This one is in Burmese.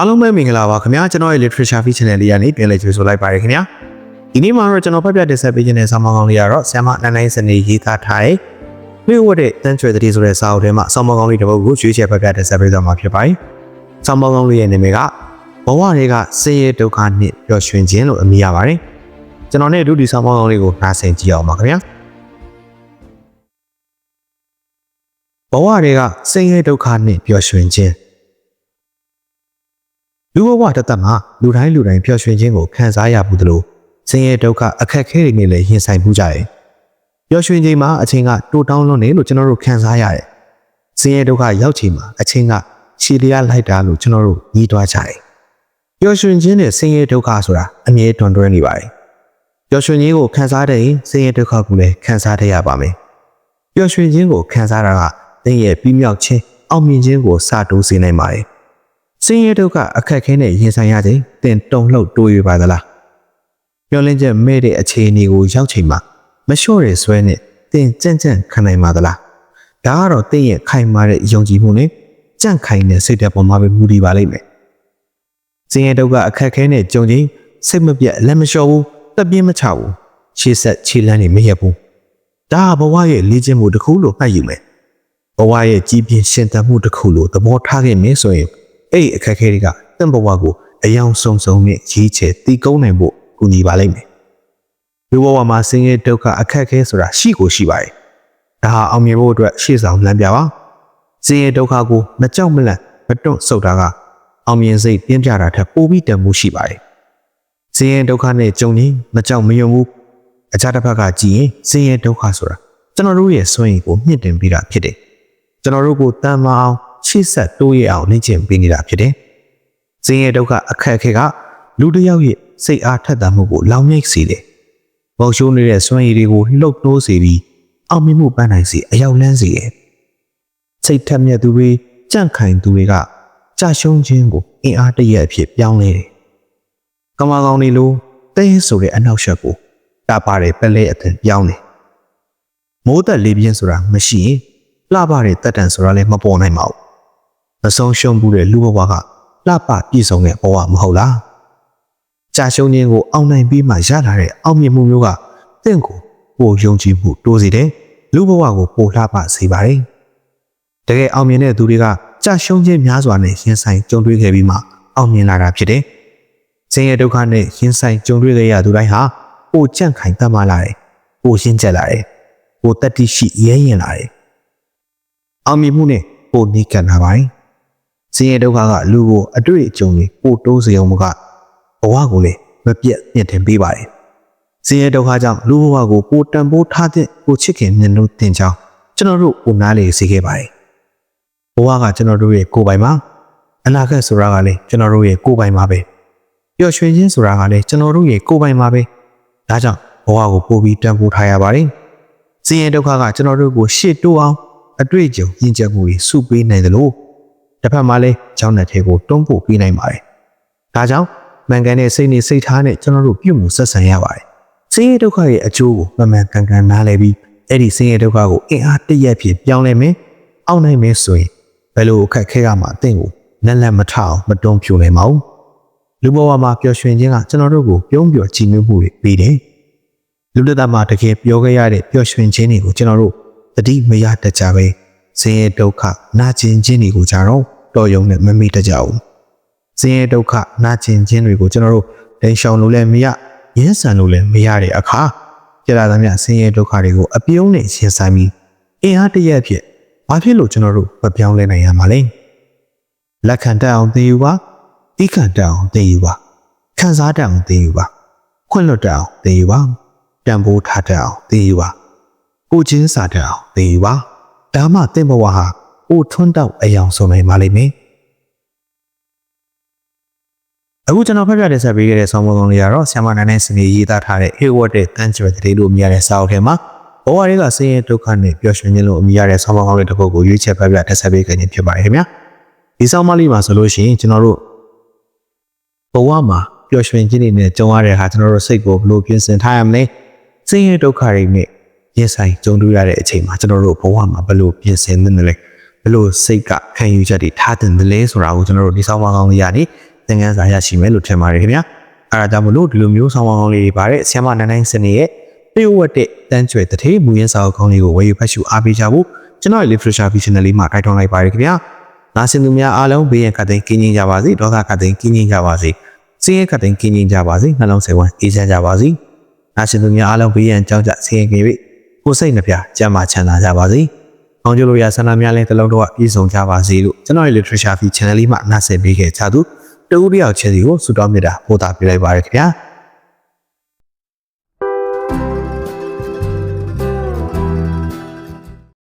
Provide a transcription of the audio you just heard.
အားလုံးပဲမင်္ဂလာပါခင်ဗျာကျွန်တော်ရဲ့ literature feature channel လေးကနေပြန်လည်ကြိုဆိုလိုက်ပါရခင်ဗျာဒီနေ့မှာတော့ကျွန်တော်ဖတ်ပြတင်ဆက်ပေးခြင်းတဲ့ဆောင်းပါးကောင်းလေးကတော့ဆ iam မနိုင်နိုင်စနေရေးသားထားတဲ့မြို့ဝတ်တဲ့တန်းကျွဲတတိဆိုတဲ့စာအုပ်ထဲမှာဆောင်းပါးကောင်းလေးတစ်ပုဒ်ကိုရွေးချယ်ဖတ်ပြတင်ဆက်ပေးသွားမှာဖြစ်ပါတယ်ဆောင်းပါးကောင်းလေးရဲ့နာမည်ကဘဝတွေကဆင်းရဲဒုက္ခနဲ့ပျော်ရွှင်ခြင်းလို့အမည်ရပါတယ်ကျွန်တော်နဲ့အတူဒီဆောင်းပါးကောင်းလေးကိုနားဆင်ကြည့်အောင်ပါခင်ဗျာဘဝတွေကဆင်းရဲဒုက္ခနဲ့ပျော်ရွှင်ခြင်း လူဘဝတစ်သက်မှာလူတိုင်းလူတိုင်းပျော်ရွှင်ခြင်းကိုခံစားရဘူးသလိုဆင်းရဲဒုက္ခအခက်အခဲတွေနဲ့လည်းရင်ဆိုင်မှုကြတယ်။ပျော်ရွှင်ခြင်းမှာအချိန်ကတိုးတောင်းလွန်းနေလို့ကျွန်တော်တို့ခံစားရတယ်။ဆင်းရဲဒုက္ခရောက်ချိန်မှာအချိန်ကခြေလျားလိုက်တာလို့ကျွန်တော်တို့ညီးတွားကြတယ်။ပျော်ရွှင်ခြင်းနဲ့ဆင်းရဲဒုက္ခဆိုတာအမြဲတွန်တွဲနေပါတယ်။ပျော်ရွှင်ခြင်းကိုခံစားတဲ့ရင်ဆင်းရဲဒုက္ခကိုလည်းခံစားတတ်ရပါမယ်။ပျော်ရွှင်ခြင်းကိုခံစားတာကသင်ရဲ့ပြီးမြောက်ခြင်းအောင်မြင်ခြင်းကိုစတိုးစေနိုင်ပါတယ်။ စင်းရဲဒုက္ခအခက်ခဲနဲ့ရင်ဆိုင်ရချိန်တင်တုံလှုပ်တိုးရပါသလားမျောလင်းချက်မဲ့တဲ့အခြေအနေကိုရောက်ချိန်မှာမလျှော့ရဆွဲနဲ့တင်ကြံ့ကြံ့ခံနိုင်ပါသလားဒါကတော့တင်ရဲ့ခိုင်မာတဲ့ယုံကြည်မှုနဲ့ကြန့်ခိုင်တဲ့စိတ်ဓာတ်ပေါ်မှာပဲမူတည်ပါလိမ့်မယ်စင်းရဲဒုက္ခအခက်ခဲနဲ့ကြုံချိန်စိတ်မပြတ်လက်မလျှော့ဘူးတက်ပြင်းမချဘူးရှေ့ဆက်ခြေလမ်းတွေမရက်ဘူးဒါကဘဝရဲ့လေ့ကျင့်မှုတစ်ခုလို့မှတ်ယူမယ်ဘဝရဲ့ကြီးပြင်းရှင်သန်မှုတစ်ခုလို့သဘောထားခဲ့မင်းဆိုရင် အဲ့ဒီအခက်အခဲတွေကတင့်ဘဝကိုအယောင်စုံစုံနဲ့ကြီးချဲတီးကုန်းနိုင်ဖို့ကူညီပါလိမ့်မယ်။လူဘဝမှာဆင်းရဲဒုက္ခအခက်အခဲဆိုတာရှိကိုရှိပါတယ်။ဒါဟာအောင်မြင်ဖို့အတွက်ရှေ့ဆောင်လမ်းပြပါ။ဆင်းရဲဒုက္ခကိုမကြောက်မလန့်မတွန့်ဆုတ်တာကအောင်မြင်စိတ်ပြင်းပြတာထက်ပိုပြီးတန်မှုရှိပါတယ်။ဆင်းရဲဒုက္ခနဲ့ကြုံရင်မကြောက်မရွံ့ဘူး။အခြားတစ်ဖက်ကကြည့်ရင်ဆင်းရဲဒုက္ခဆိုတာကျွန်တော်တို့ရဲ့စွန့်ရည်ကိုမြင့်တင်ပေးတာဖြစ်တယ်။ကျွန်တော်တို့ကိုတန်မအောင် ရှေ့ဆက်တိုးရအောင်လေ့ကျင့်ပေးနေတာဖြစ်တယ်။ဇင်းရဲ့ဒုက္ခအခက်အခဲကလူတစ်ယောက်ရဲ့စိတ်အားထက်သန်မှုကိုလောင်မြိတ်စေတယ်။ဘောက်ရှိုးနေတဲ့စွမ်းရည်တွေကိုလှုပ်တိုးစေပြီးအောင်မြင်မှုပန်းနိုင်စေအရောက်လန်းစေတယ်။စိတ်ထက်မြက်သူတွေကြန့်ခိုင်သူတွေကကြာရှုံးခြင်းကိုအင်အားတရက်အဖြစ်ပြောင်းလဲတယ်။ကမာကောင်တွေလိုတင်းဆိုတဲ့အနောက်ရှက်ကိုတာပါတဲ့ပလဲအသင်ပြောင်းတယ်။မိုးသက်လေးပြင်းဆိုတာမရှိရင်လှပတဲ့တက်တန်ဆိုတာလည်းမပေါ်နိုင်ပါဘူး။ မဆုံးရှုံးမှုတဲ့လူဘဝကလှပပြည့်စုံတဲ့ဘဝမဟုတ်လား။ကြာရှုံးခြင်းကိုအောင်နိုင်ပြီးမှရလာတဲ့အောင်မြင်မှုမျိုးကတင့်ကိုပိုယုံကြည်မှုတိုးစေတယ်။လူဘဝကိုပိုလှပစေပါတယ်။တကယ်အောင်မြင်တဲ့သူတွေကကြာရှုံးခြင်းများစွာနဲ့ရင်ဆိုင်ကြုံတွေ့ခဲ့ပြီးမှအောင်မြင်လာတာဖြစ်တယ်။ဆင်းရဲဒုက္ခနဲ့ရင်ဆိုင်ကြုံတွေ့ခဲ့ရသူတိုင်းဟာပိုကြန့်ခိုင်တတ်မှလာတယ်။ပိုရှင်းကျက်လာတယ်။ပိုတတ္တိရှိရဲရင်လာတယ်။အောင်မြင်မှုနဲ့ပိုနီးကပ်လာပါတယ်။ စင်ရဒုက္ခကလူကိုအတွေ့အကြုံတွေပိုတိုးစေအောင်မကဘဝကိုလည်းမပြတ်မြင့်တင်ပေးပါတယ်။စင်ရဒုက္ခကြောင့်လူဘဝကိုပိုတန်ဖိုးထားတဲ့ပိုချစ်ခင်မြတ်လို့တင်ကြောင်းကျွန်တော်တို့ကိုနားလေစေခဲ့ပါတယ်။ဘဝကကျွန်တော်တို့ရဲ့ကိုယ်ပိုင်ပါအနာဂတ်ဆိုတာကလည်းကျွန်တော်တို့ရဲ့ကိုယ်ပိုင်ပါပဲ။ပျော်ရွှင်ခြင်းဆိုတာကလည်းကျွန်တော်တို့ရဲ့ကိုယ်ပိုင်ပါပဲ။ဒါကြောင့်ဘဝကိုပိုပြီးတန်ဖိုးထားရပါတယ်။စင်ရဒုက္ခကကျွန်တော်တို့ကိုရှေ့တိုးအောင်အတွေ့အကြုံရင့်ကျက်မှုတွေစုပေးနိုင်တယ်လို့ တစ်ဖက်မှာလည်းကျောင်းတဲ့ထဲကိုတွန်းပို့ပေးနိုင်ပါတယ်။ဒါကြောင့်မှန်ကန်တဲ့စိတ်နဲ့စိတ်ထားနဲ့ကျွန်တော်တို့ပြုမှုဆက်ဆံရပါတယ်။ဆင်းရဲဒုက္ခရဲ့အကျိုးကိုမှန်မှန်ကန်ကန်နားလည်ပြီးအဲ့ဒီဆင်းရဲဒုက္ခကိုအင်အားတရက်ဖြစ်ပြောင်းလဲမယ်။အောင်နိုင်မယ်ဆိုရင်ဘယ်လိုအခက်ခဲကမှအသင်ကိုလက်လက်မထအောင်မတွန်းပြိုနိုင်ပါဘူး။လူဘဝမှာပျော်ရွှင်ခြင်းကကျွန်တော်တို့ကိုပြုံးပျော်ကြည်နူးမှုတွေပေးတယ်။လူလက်သားမှာတကယ်ပြောခဲ့ရတဲ့ပျော်ရွှင်ခြင်းတွေကိုကျွန်တော်တို့တတိမရတတ်ကြပဲ ဆင်းရဲဒုက္ခနာကျင်ခြင်းတွေကိုကြတော့တော်ရုံနဲ့မမိတတ်ကြဘူးဆင်းရဲဒုက္ခနာကျင်ခြင်းတွေကိုကျွန်တော်တို့တိန်ရှောင်လို့လည်းမရရင်းဆန်လို့လည်းမရတဲ့အခါကြရသမျှဆင်းရဲဒုက္ခတွေကိုအပြုံးနဲ့ရှင်ဆိုင်ပြီးအင်အားတရက်ဖြစ်ဘာဖြစ်လို့ကျွန်တော်တို့မပြောင်းလဲနိုင်ရမှာလဲလက်ခံတတ်အောင်သိယူပါဤခံတတ်အောင်သိယူပါခံစားတတ်အောင်သိယူပါခွင့်လွတ်တတ်အောင်သိယူပါတန်ဖိုးထားတတ်အောင်သိယူပါကိုချင်းစာတဲ့အောင်သိပါ ဒါမှတင့်ဘဝဟာအိုထွန်းတောက်အယောင်ဆုံးနိုင်ပါလိမ့်မယ်အခုကျွန်တော်ဖတ်ပြတဲ့ဆက်ပေးခဲ့တဲ့ဆောင်းပါးကောင်းလေးကတော့ဆ iam မနိုင်နိုင်စနေရေးသားထားတဲ့ Hayward တဲ့တန်းကျွယ်တဲ့လို့အမည်ရတဲ့စာအုပ်ထဲမှာဘဝတွေကဆင်းရဲဒုက္ခနဲ့ပျော်ရွှင်ခြင်းလို့အမည်ရတဲ့ဆောင်းပါးကောင်းလေးတစ်ခုကိုရွေးချယ်ဖတ်ပြတဲ့ဆက်ပေးခဲ့ခြင်းဖြစ်ပါတယ်ခင်ဗျာဒီဆောင်းပါးလေးမှာဆိုလို့ရှိရင်ကျွန်တော်တို့ဘဝမှာပျော်ရွှင်ခြင်းတွေနဲ့ကြုံရတဲ့အခါကျွန်တော်တို့စိတ်ကိုဘယ်လိုပြင်ဆင်ထားရမလဲဆင်းရဲဒုက္ခတွေနဲ့ ရင်ဆိုင်ကြုံတွေ့ရတဲ့အချိန်မှာကျွန်တော်တို့ဘဝမှာဘယ်လိုပြင်ဆင်သင့်တယ်လဲဘယ်လိုစိတ်ကခံယူချက်တွေထားတင်တယ်လဲဆိုတာကိုကျွန်တော်တို့ဒီဆောင်မကောင်းလေးရနေသင်ခန်းစာရရှိမယ်လို့ထင်ပါတယ်ခင်ဗျာအဲဒါကြောင့်မလို့ဒီလိုမျိုးဆောင်းပါးကောင်းလေးတွေပါတဲ့ဆီယမနိုင်နိုင်စနေရဲ့ပြေဝတ်တဲ့တန်းကျွဲတထေးမူရင်းစာအုပ်ကောင်းလေးကိုဝယ်ယူဖတ်ရှုအားပေးကြဖို့ကျွန်တော်ရဲ့ literature vision လေးမှာတိုက်တွန်းလိုက်ပါတယ်ခင်ဗျာနားဆင်သူများအားလုံးဘေးရန်ခတ်သိမ်းကင်းကျင်းကြပါစေဒေါသခတ်သိမ်းကင်းကျင်းကြပါစေစင်းရဲခတ်သိမ်းကင်းကျင်းကြပါစေနှလုံးစိတ်ဝမ်းအေးချမ်းကြပါစေနားဆင်သူများအားလုံးဘေးရန်ကြောက်ကြဆင်းရဲကြ၍ ကိုယ်စိတ်နှပြကျန်းမာချမ်းသာကြပါစေ။အောင်ကျလို့ရဆန္ဒများလဲတစ်လုံးတော့ပြည့်စုံကြပါစေလို့ကျွန်တော်ရဲ့ literature feed channel လေးမှာနှာဆက်ပေးခဲ့ကြသူတူဦးတယောက်ချင်းစီကိုဆုတောင်းမြတ်တာပို့တာပြလိုက်ပါရခင်ဗျာ။